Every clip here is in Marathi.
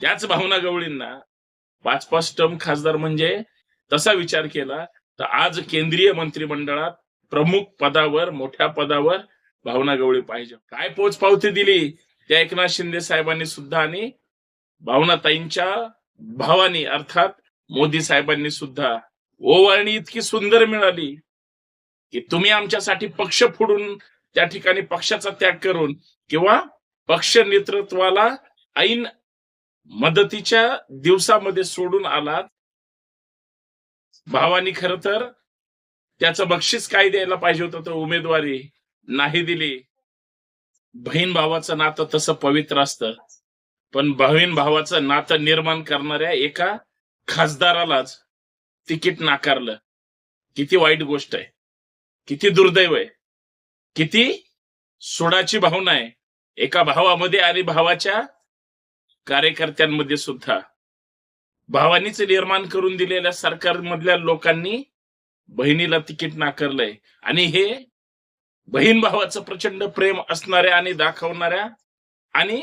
त्याच भावना गवळींना पाच पाच टर्म खासदार म्हणजे तसा विचार केला तर आज केंद्रीय मंत्रिमंडळात प्रमुख पदावर मोठ्या पदावर भावना गवळी पाहिजे. काय पोच पावती दिली? त्या एकनाथ शिंदे साहेबांनी सुद्धा आणि भावनाताईंच्या भावानी अर्थात मोदी साहेबांनी सुद्धा. ओवाळणी इतकी सुंदर मिळाली की तुम्ही आमच्यासाठी पक्ष फोडून त्या ठिकाणी पक्षाचा त्याग करून किंवा पक्ष नेतृत्वाला ऐन मदतीच्या दिवसामध्ये सोडून आलात. भावानी खर तर त्याचं बक्षीस काय द्यायला पाहिजे होतं तर उमेदवारी नाही दिली. बहीण भावाचं नातं तसं पवित्र असतं. पण बहीण भावाचं नातं निर्माण करणाऱ्या एका खासदारालाच तिकीट नाकारलं. किती वाईट गोष्ट आहे. किती दुर्दैव आहे. किती सोडाची भावना आहे. एका भावामध्ये आणि भावाच्या कार्यकर्त्यांमध्ये सुद्धा भावानीच निर्माण करून दिलेल्या सरकारमधल्या लोकांनी बहिणीला तिकीट नाकारलंय. आणि हे बहीण भावाचं प्रचंड प्रेम असणाऱ्या आणि दाखवणाऱ्या आणि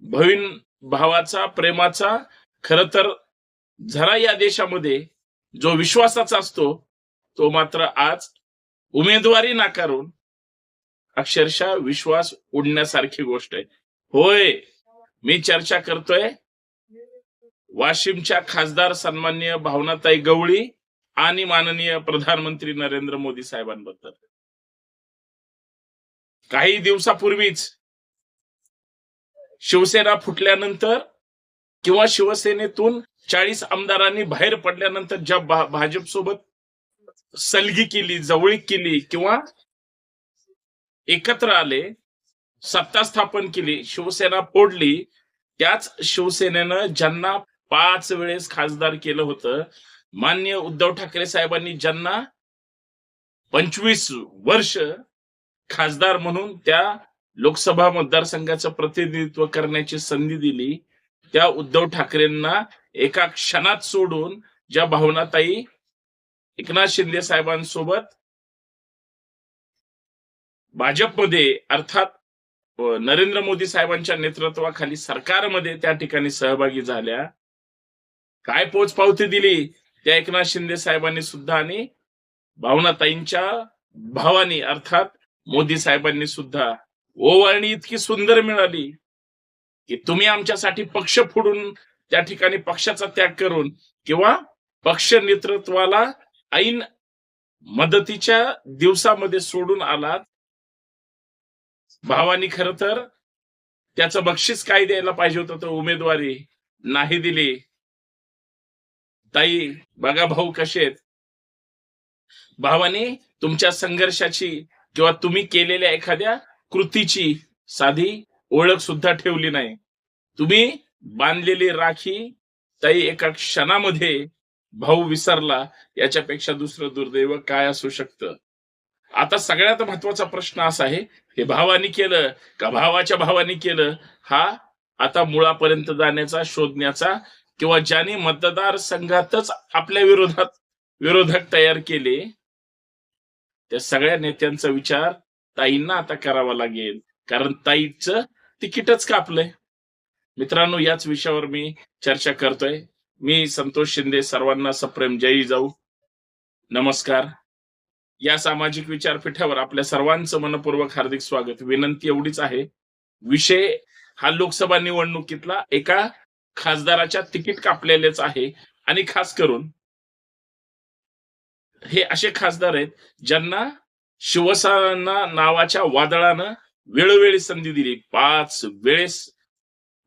बहीण भावाचा प्रेमाचा खर तर झरा या देशामध्ये जो विश्वासाचा असतो तो मात्र आज उमेदवारी नाकारून अक्षरशः विश्वास उडण्यासारखी गोष्ट आहे. होय! मी चर्चा करतोय. वाशिमच्या खासदार सन्मान्य भावनाताई गवळी आणि माननीय प्रधानमंत्री नरेंद्र मोदी साहेबांबद्दल. काही दिवसापूर्वीच शिवसेना फुटल्यानंतर किंवा शिवसेनेतून चाळीस आमदारांनी बाहेर पडल्यानंतर ज्या भाजप सोबत सलगी केली जवळीक केली किंवा एकत्र आले सत्ता स्थापन केली शिवसेना फोडली त्याच शिवसेनेनं ज्यांना पाच वेळेस खासदार केलं होतं मान्य उद्धव ठाकरे साहेबांनी ज्यांना पंचवीस वर्ष खासदार म्हणून त्या लोकसभा मतदारसंघाचं प्रतिनिधित्व करण्याची संधी दिली त्या उद्धव ठाकरेंना एका क्षणात सोडून ज्या भावनाताई एकनाथ शिंदे साहेबांसोबत भाजपमध्ये अर्थात नरेंद्र मोदी साहेबांच्या नेतृत्वाखाली सरकारमध्ये त्या ठिकाणी सहभागी झाल्या. काय पोच पावती दिली? त्या एकनाथ शिंदे साहेबांनी सुद्धा आणि भावनाताईंच्या भावानी अर्थात मोदी साहेबांनी सुद्धा. ओवाळणी इतकी सुंदर मिळाली की तुम्ही आमच्यासाठी पक्ष फोडून त्या ठिकाणी पक्षाचा त्याग करून किंवा पक्ष नेतृत्वाला ऐन मदतीच्या दिवसामध्ये सोडून आलात. भावानी खर तर त्याचं बक्षीस काय द्यायला पाहिजे होतं तर उमेदवारी? नाही दिली. ताई बघा भाऊ कसे आहेत. भावानी तुमच्या संघर्षाची किंवा तुम्ही केलेल्या एखाद्या कृतीची साधी ओळख सुद्धा ठेवली नाही. तुम्ही बांधलेली राखी ताई एका क्षणामध्ये भाऊ विसरला याच्यापेक्षा दुसरं दुर्दैव काय असू शकतं? आता सगळ्यात महत्त्वाचा प्रश्न असा आहे हे भावानी केलं का भावाच्या भावानी केलं? हा आता मुळापर्यंत जाण्याचा शोधण्याचा किंवा ज्याने मतदार संघातच आपल्या विरोधात विरोधक तयार केले त्या सगळ्या नेत्यांचा विचार ताईंना आता करावा लागेल. कारण ताईचं तिकीटच कापलंय. मित्रांनो याच विषयावर मी चर्चा करतोय. मी संतोष शिंदे सर्वांना सप्रेम. जयी जाऊ. नमस्कार. या सामाजिक विचारपीठावर आपल्या सर्वांचं मनपूर्वक हार्दिक स्वागत. विनंती एवढीच आहे. विषय हा लोकसभा निवडणुकीतला एका खासदाराच्या तिकीट कापलेलेच आहे. आणि खास करून हे असे खासदार आहेत ज्यांना शिवसेना नावाच्या वादळानं वेळोवेळी संधी दिली. पाच वेळेस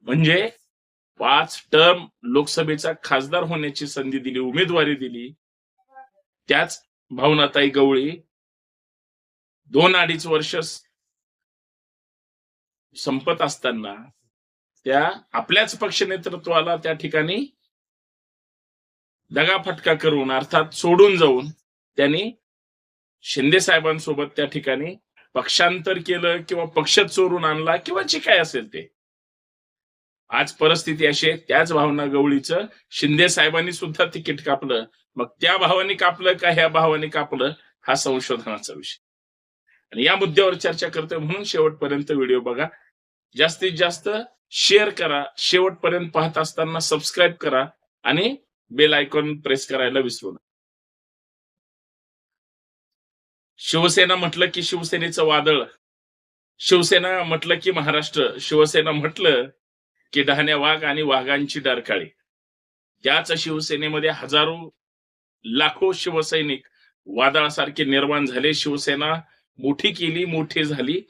म्हणजे पाच टर्म लोकसभेचा खासदार होण्याची संधी दिली उमेदवारी दिली. त्याच भावनाताई गवळी दोन अडीच वर्ष संपत असताना त्या आपल्याच पक्ष नेतृत्वाला त्या ठिकाणी दगाफटका करून अर्थात सोडून जाऊन त्यांनी शिंदे साहेबांसोबत त्या ठिकाणी पक्षांतर केलं किंवा पक्ष चोरून आणला किंवा जे काय असेल ते. आज परिस्थिती अशी आहे त्याच भावना गवळीचं. शिंदे साहेबांनी सुद्धा तिकीट कापलं. मग त्या भावाने कापलं का ह्या भावाने कापलं हा संशोधनाचा विषय. आणि या मुद्द्यावर चर्चा करतोय म्हणून शेवटपर्यंत व्हिडिओ बघा. जास्तीत जास्त शेअर करा. शेवटपर्यंत पाहत असताना सबस्क्राईब करा आणि बेल आयकॉन प्रेस करायला विसरू नका. शिवसेना म्हटलं की शिवसेनेचं वादळ. शिवसेना म्हटलं की महाराष्ट्र. शिवसेना म्हटलं की डहाण्या वाघ आणि वाघांची डरकाळी. याच शिवसेनेमध्ये हजारो लाखो शिवसैनिक वादळासारखे निर्माण झाले. शिवसेना मोठी केली मोठी झाली.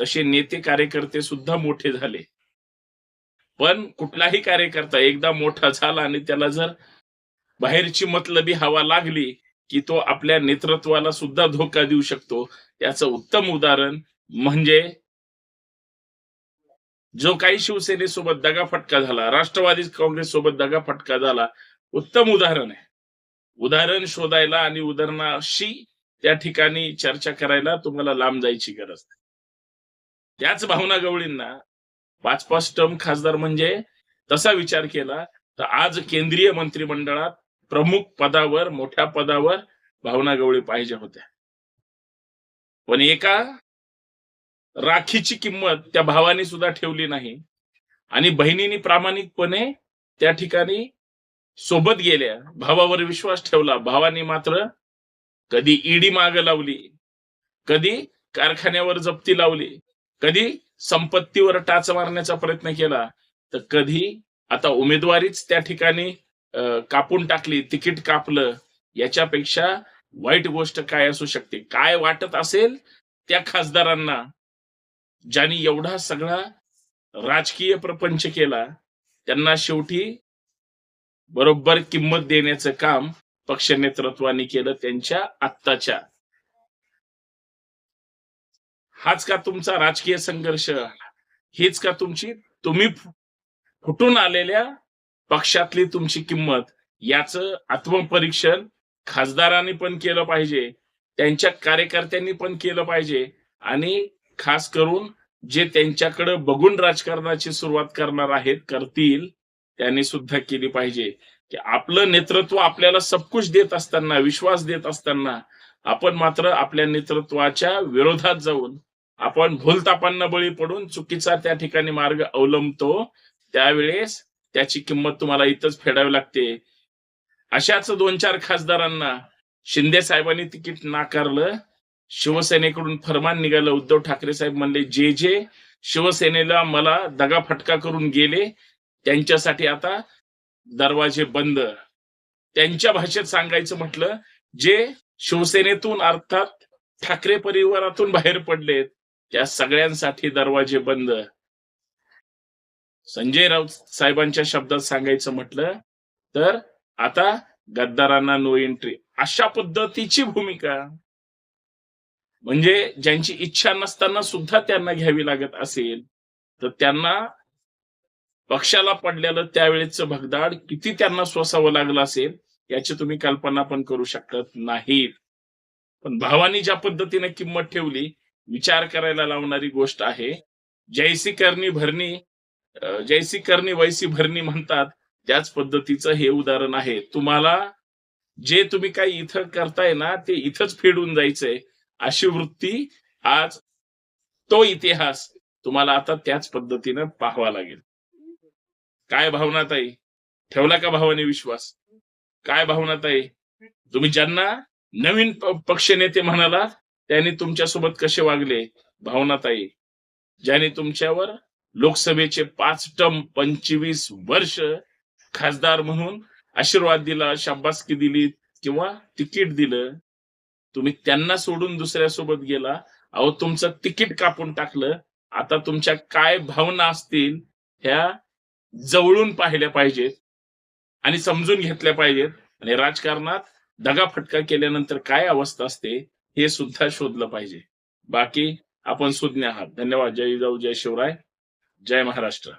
तसे नेते कार्यकर्ते सुद्धा मोठे झाले. पण कुठलाही कार्यकर्ता एकदा मोठा झाला आणि त्याला जर बाहेरची मतलबी हवा लागली की तो आपल्या नेतृत्वाला सुद्धा धोका देऊ शकतो याचं उत्तम उदाहरण म्हणजे जो काही शिवसेनेसोबत दगाफटका झाला राष्ट्रवादी काँग्रेस सोबत दगाफटका झाला उत्तम उदाहरण आहे. उदाहरण शोधायला आणि उदाहरणाशी त्या ठिकाणी चर्चा करायला तुम्हाला लांब जायची गरज नाही. त्याच भावना गवळींना पाच पाच टर्म खासदार म्हणजे तसा विचार केला तर आज केंद्रीय मंत्रिमंडळात प्रमुख पदावर मोठ्या पदावर भावना गवळी पाहिजे होत्या. पण एका राखीची किंमत त्या भावाने सुद्धा ठेवली नाही. आणि बहिणीने प्रामाणिकपणे त्या ठिकाणी सोबत गेल्या. भावावर विश्वास ठेवला. भावाने मात्र कधी ईडी माग लावली कधी कारखान्यावर जप्ती लावली कधी संपत्तीवर टाच मारण्याचा प्रयत्न केला तर कधी आता उमेदवारीच त्या ठिकाणी कापून टाकली तिकीट कापलं याच्यापेक्षा वाईट गोष्ट काय असू शकते? काय वाटत असेल त्या खासदारांना? ज्यांनी एवढा सगळा राजकीय प्रपंच केला त्यांना शेवटी बरोबर किंमत देण्याचं काम पक्ष नेतृत्वाने केलं त्यांच्या आत्ताच्या. हाच का तुमचा राजकीय संघर्ष? हीच का तुमची तुम्ही फुटून आलेल्या पक्षातली तुमची किंमत? याचं आत्मपरीक्षण खासदारांनी पण केलं पाहिजे त्यांच्या कार्यकर्त्यांनी पण केलं पाहिजे आणि खास करून जे त्यांच्याकडे बघून राजकारणाची सुरुवात करणार आहेत करतील त्यांनी सुद्धा केली पाहिजे. की आपलं नेतृत्व आपल्याला सबकुश देत असताना विश्वास देत असताना आपण मात्र आपल्या नेतृत्वाच्या विरोधात जाऊन आपण भूलतापांना बळी पडून चुकीचा त्या ठिकाणी मार्ग अवलंबतो त्यावेळेस त्याची किंमत तुम्हाला इथंच फेडावी लागते. अशाच दोन चार खासदारांना शिंदे साहेबांनी तिकीट नाकारलं शिवसेनेकडून फरमान निघालं. उद्धव ठाकरे साहेब म्हणले जे जे शिवसेनेला मला दगा फटका करून गेले त्यांच्यासाठी आता दरवाजे बंद. त्यांच्या भाषेत सांगायचं म्हटलं जे शिवसेनेतून अर्थात ठाकरे परिवारातून बाहेर पडलेत त्या सगळ्यांसाठी दरवाजे बंद. संजय राऊत साहेबांच्या शब्दात सांगायचं म्हटलं तर आता गद्दारांना नो एंट्री अशा पद्धतीची भूमिका. म्हणजे ज्यांची इच्छा नसताना सुद्धा त्यांना घ्यावी लागत असेल तर त्यांना पक्षाला पडलेलं त्यावेळेचं भगदाड किती त्यांना सोसावं लागलं असेल याची तुम्ही कल्पना पण करू शकत नाहीत. पण भावानी ज्या पद्धतीने किंमत ठेवली विचार करायला लावणारी गोष्ट आहे. जैसी करणी भरणी जैसी करणी वैसी भरणी म्हणतात त्याच पद्धतीचं हे उदाहरण आहे. तुम्हाला जे तुम्ही काही इथं करताय ना ते इथंच फेडून जायचंय. अशी वृत्ती आज तो इतिहास तुम्हाला आता त्याच पद्धतीनं पाहावा लागेल. काय भावना ताई? ठेवला का भावाने विश्वास? काय भावना ताई? तुम्ही ज्यांना नवीन पक्ष नेते म्हणाला त्यांनी तुमच्यासोबत कसे वागले? भावनाताई ज्याने तुमच्यावर लोकसभेचे पाच टर्म पंचवीस वर्ष खासदार म्हणून आशीर्वाद दिला शाबासकी दिली किंवा तिकीट दिलं तुम्ही त्यांना सोडून दुसऱ्या सोबत गेला. अहो तुमचं तिकीट कापून टाकलं. आता तुमच्या काय भावना असतील ह्या जवळून पाहिल्या पाहिजेत आणि समजून घेतल्या पाहिजेत. आणि राजकारणात दगाफटका केल्यानंतर काय अवस्था असते हे सुद्धा शोधलं पाहिजे. बाकी आपण सुज्ञ आहात. धन्यवाद. जय जाऊ जय शिवराय. जय महाराष्ट्र.